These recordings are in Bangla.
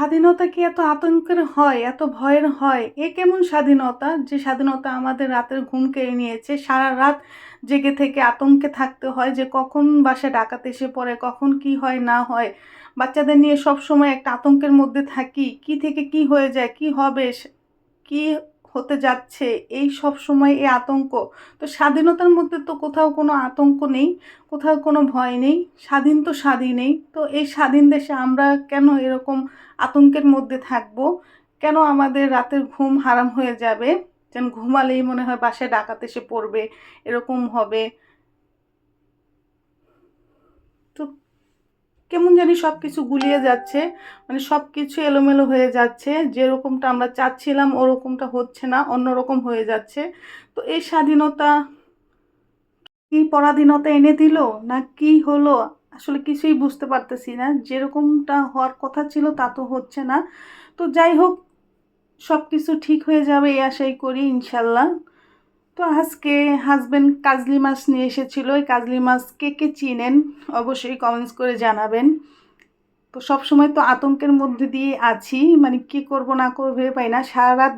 স্বাধীনতা কি এত আতঙ্কের হয়, এত ভয়ের হয়? এ কেমন স্বাধীনতা যে স্বাধীনতা আমাদের রাতের ঘুম কেড়ে নিয়েছে? সারা রাত জেগে থেকে আতঙ্কে থাকতে হয় যে কখন বাসা ডাকাতে এসে পড়ে, কখন কি হয়, না হয়? বাচ্চাদের নিয়ে সব সময় একটা আতঙ্কের মধ্যে থাকি। কি থেকে কি হয়ে যায়? কি হবে? কি হতে যাচ্ছে, এই সব সময় এই আতঙ্ক। তো স্বাধীনতার মধ্যে তো কোথাও কোনো আতঙ্ক নেই, কোথাও কোনো ভয় নেই, স্বাধীন তো স্বাধীনেই। তো এই স্বাধীন দেশে আমরা কেন এরকম আতঙ্কের মধ্যে থাকব? কেন আমাদের রাতের ঘুম হারাম হয়ে যাবে? যেন ঘুমালেই মনে হয় বাসায় ডাকাতে এসে পড়বে, এরকম হবে তো কেমন জানি সব কিছু গুলিয়ে যাচ্ছে মানে সব কিছু এলোমেলো হয়ে যাচ্ছে, যেরকমটা আমরা চাচ্ছিলাম ওরকমটা হচ্ছে না, অন্যরকম হয়ে যাচ্ছে। তো এই স্বাধীনতা কি পরাধীনতা এনে দিল, না কি হলো, আসলে কিছুই বুঝতে পারতেছি না। যেরকমটা হওয়ার কথা ছিল তা তো হচ্ছে না। তো যাই হোক সব কিছু ঠিক হয়ে যাবে, এই আশাই করি, ইনশাল্লাহ। তো আজকে হাজব্যান্ড কাজলি মাছ নিয়ে এসেছিল। এই কাজলি মাছ কে কে চিনেন অবশ্যই কমেন্টস করে জানাবেন। তো সব সময় তো আতঙ্কের মধ্যে দিয়ে আছি মানে কি করব না করব ভেবে পাই না। সারা রাত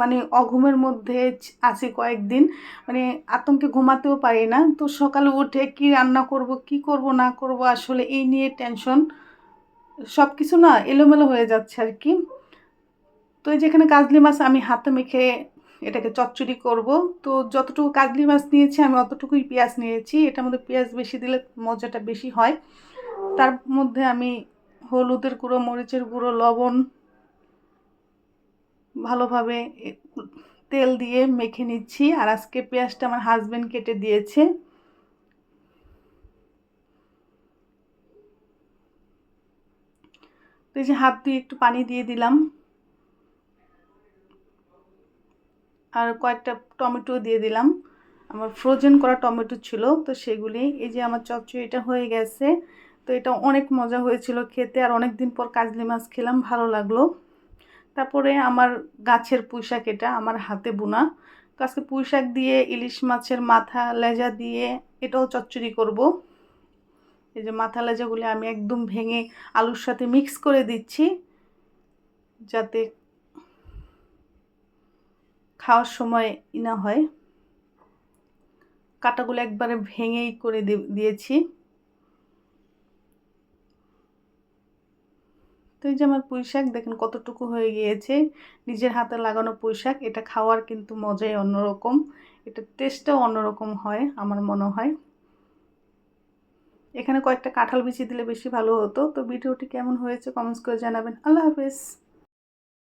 মানে অঘুমের মধ্যে আছি কয়েকদিন মানে আতঙ্কে ঘুমাতেও পারি না। তো সকালে উঠে কি রান্না করব, কি করব না করব, আসলে এই নিয়ে টেনশন সব কিছু না এলোমেলো হয়ে যাচ্ছে আর কি। তো যেখানে কাজলি মাছ আমি হাতে মেখে এটাকে চচ্চড়ি করব। তো যতটুকু কাজলি মাছ নিয়েছি, আমি অতটুকুই পেঁয়াজ নিয়েছি। এটার মধ্যে পেঁয়াজ বেশি দিলে মজাটা বেশি হয়। তার মধ্যে আমি হলুদের গুঁড়ো, মরিচের গুঁড়ো, লবণ ভালোভাবে তেল দিয়ে মেখে নিচ্ছি। আর আজকে পেঁয়াজটা আমার হাজব্যান্ড কেটে দিয়েছে। তো এই যে হাত দিয়ে একটু পানি দিয়ে দিলাম। আর কয়েকটা টমেটো দিয়ে দিলাম। আমার ফ্রোজেন করা টমেটো ছিল, তো সেগুলি, এই যে আমার চচ্চড়িটা হয়ে গেছে, তো এটা অনেক মজা হয়েছিল খেতে, আর অনেক দিন পর কাজলি মাছ খেলাম, ভালো লাগল। তারপরে আমার গাছের পুঁইশাক এটা, আমার হাতে বোনা। তো আজকে পুঁইশাক দিয়ে, ইলিশ মাছের মাথা লেজা দিয়ে, এটাও চচ্চড়ি করব। এই যে মাথা লেজাগুলি আমি একদম ভেঙে আলুর সাথে মিক্স করে দিচ্ছি, যাতে খাওয়ার সময় ইনা হয়। কাটাগুলো একবারে ভেঙেই করে দিয়েছি। তো এই যে আমার পুঁই শাক দেখেন কতটুকু হয়ে গিয়েছে। নিজের হাতে লাগানো পুঁই শাক এটা খাওয়ার কিন্তু মজাই অন্যরকম। এটা টেস্টটাও অন্যরকম হয়, আমার মনে হয়। এখানে কয়েকটা কাঁঠাল বিছিয়ে দিলে বেশি ভালো হতো। তো ভিডিওটি কেমন হয়েছে কমেন্টস করে জানাবেন। আল্লাহ হাফেজ।